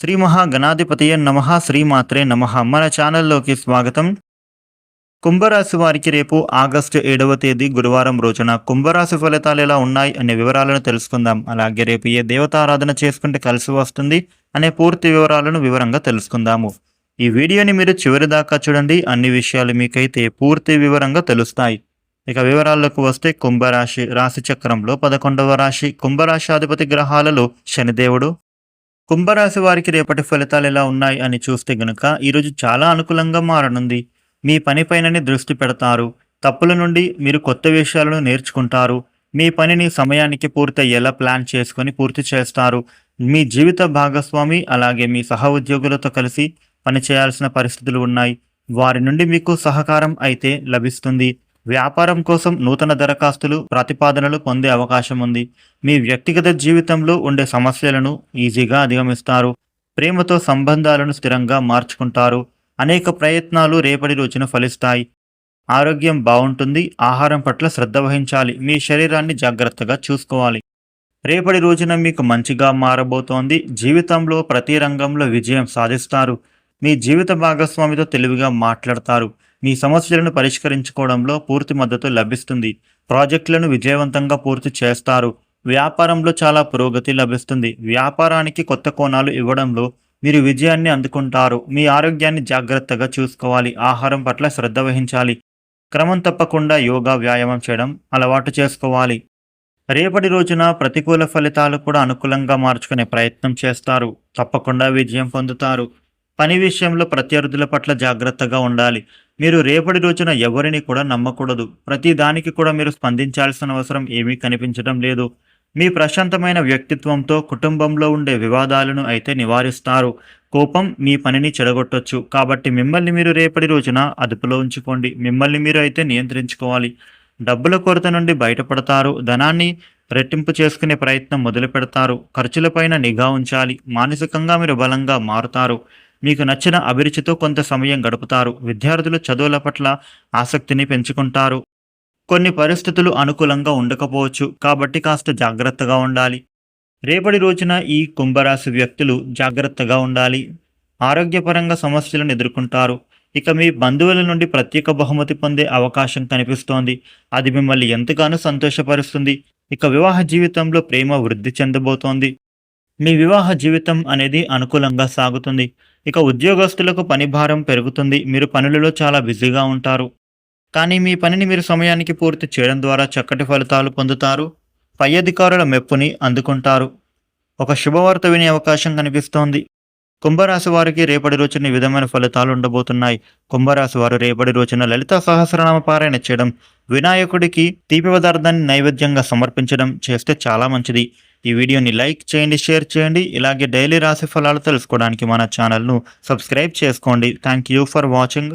శ్రీ మహాగణాధిపతయ నమ శ్రీమాత్రే నమ. మన ఛానల్లోకి స్వాగతం. కుంభరాశి వారికి రేపు ఆగస్టు ఏడవ తేదీ గురువారం రోజున కుంభరాశి ఫలితాలు ఎలా ఉన్నాయి అనే వివరాలను తెలుసుకుందాం. అలాగే రేపు ఏ దేవతారాధన చేసుకుంటే కలిసి వస్తుంది అనే పూర్తి వివరాలను వివరంగా తెలుసుకుందాము. ఈ వీడియోని మీరు చివరి దాకా చూడండి. అన్ని విషయాలు మీకైతే పూర్తి వివరంగా తెలుస్తాయి. ఇక వివరాల్లోకి వస్తే కుంభరాశి రాశి చక్రంలో పదకొండవ రాశి కుంభరాశి అధిపతి గ్రహాలలో శనిదేవుడు కుంభరాశి వారికి రేపటి ఫలితాలు ఎలా ఉన్నాయి అని చూస్తే గనుక ఈరోజు చాలా అనుకూలంగా మారనుంది. మీ పనిపైననే దృష్టి పెడతారు. తప్పుల నుండి మీరు కొత్త విషయాలను నేర్చుకుంటారు. మీ పనిని సమయానికి పూర్తి అయ్యేలా ప్లాన్ చేసుకొని పూర్తి చేస్తారు. మీ జీవిత భాగస్వామి అలాగే మీ సహ ఉద్యోగులతో కలిసి పనిచేయాల్సిన పరిస్థితులు ఉన్నాయి. వారి నుండి మీకు సహకారం అయితే లభిస్తుంది. వ్యాపారం కోసం నూతన దరఖాస్తులు ప్రతిపాదనలు పొందే అవకాశం ఉంది. మీ వ్యక్తిగత జీవితంలో ఉండే సమస్యలను ఈజీగా అధిగమిస్తారు. ప్రేమతో సంబంధాలను స్థిరంగా మార్చుకుంటారు. అనేక ప్రయత్నాలు రేపటి రోజున ఫలిస్తాయి. ఆరోగ్యం బాగుంటుంది. ఆహారం పట్ల శ్రద్ధ వహించాలి. మీ శరీరాన్ని జాగ్రత్తగా చూసుకోవాలి. రేపటి రోజున మీకు మంచిగా మారబోతోంది. జీవితంలో ప్రతి రంగంలో విజయం సాధిస్తారు. మీ జీవిత భాగస్వామితో తెలివిగా మాట్లాడతారు. మీ సమస్యలను పరిష్కరించుకోవడంలో పూర్తి మద్దతు లభిస్తుంది. ప్రాజెక్టులను విజయవంతంగా పూర్తి చేస్తారు. వ్యాపారంలో చాలా పురోగతి లభిస్తుంది. వ్యాపారానికి కొత్త కోణాలు ఇవ్వడంలో మీరు విజయాన్ని అందుకుంటారు. మీ ఆరోగ్యాన్ని జాగ్రత్తగా చూసుకోవాలి. ఆహారం పట్ల శ్రద్ధ వహించాలి. క్రమం తప్పకుండా యోగా వ్యాయామం చేయడం అలవాటు చేసుకోవాలి. రేపటి రోజున ప్రతికూల ఫలితాలు కూడా అనుకూలంగా మార్చుకునే ప్రయత్నం చేస్తారు. తప్పకుండా విజయం పొందుతారు. పని విషయంలో ప్రత్యర్థుల పట్ల జాగ్రత్తగా ఉండాలి. మీరు రేపటి రోజున ఎవరిని కూడా నమ్మకూడదు. ప్రతి దానికి కూడా మీరు స్పందించాల్సిన అవసరం ఏమీ కనిపించడం లేదు. మీ ప్రశాంతమైన వ్యక్తిత్వంతో కుటుంబంలో ఉండే వివాదాలను అయితే నివారిస్తారు. కోపం మీ పనిని చెడగొట్టొచ్చు. కాబట్టి మిమ్మల్ని మీరు రేపటి రోజున అదుపులో ఉంచుకోండి. మిమ్మల్ని మీరు అయితే నియంత్రించుకోవాలి. డబ్బుల కొరత నుండి బయటపడతారు. ధనాన్ని రెట్టింపు చేసుకునే ప్రయత్నం మొదలు పెడతారు ఖర్చులపైన నిఘా ఉంచాలి. మానసికంగా మీరు బలంగా మారుతారు. మీకు నచ్చిన అభిరుచితో కొంత సమయం గడుపుతారు. విద్యార్థులు చదువుల పట్ల ఆసక్తిని పెంచుకుంటారు. కొన్ని పరిస్థితులు అనుకూలంగా ఉండకపోవచ్చు. కాబట్టి కాస్త జాగ్రత్తగా ఉండాలి. రేపటి రోజున ఈ కుంభరాశి వ్యక్తులు జాగ్రత్తగా ఉండాలి. ఆరోగ్యపరంగా సమస్యలను ఎదుర్కొంటారు. ఇక మీ బంధువుల నుండి ప్రత్యేక బహుమతి పొందే అవకాశం కనిపిస్తోంది. అది మిమ్మల్ని ఎంతగానో సంతోషపరుస్తుంది. ఇక వివాహ జీవితంలో ప్రేమ వృద్ధి చెందబోతోంది. మీ వివాహ జీవితం అనేది అనుకూలంగా సాగుతుంది. ఇక ఉద్యోగస్తులకు పని భారం పెరుగుతుంది మీరు పనులలో చాలా బిజీగా ఉంటారు. కానీ మీ పనిని మీరు సమయానికి పూర్తి చేయడం ద్వారా చక్కటి ఫలితాలు పొందుతారు పై అధికారుల మెప్పుని అందుకుంటారు. ఒక శుభవార్త వినే అవకాశం కనిపిస్తోంది. కుంభరాశి వారికి రేపటి రోజున ఈ విధమైన ఫలితాలు ఉండబోతున్నాయి. కుంభరాశి వారు రేపటి రోజున లలిత సహస్రనామ పారాయణ చేయడం వినాయకుడికి తీపి పదార్థాన్ని నైవేద్యంగా సమర్పించడం చేస్తే చాలా మంచిది. ఈ వీడియోని లైక్ చేయండి షేర్ చేయండి. ఇలాగే డైలీ రాశి ఫలాలు తెలుసుకోవడానికి మన ఛానల్ను సబ్స్క్రైబ్ చేసుకోండి. Thank you for watching.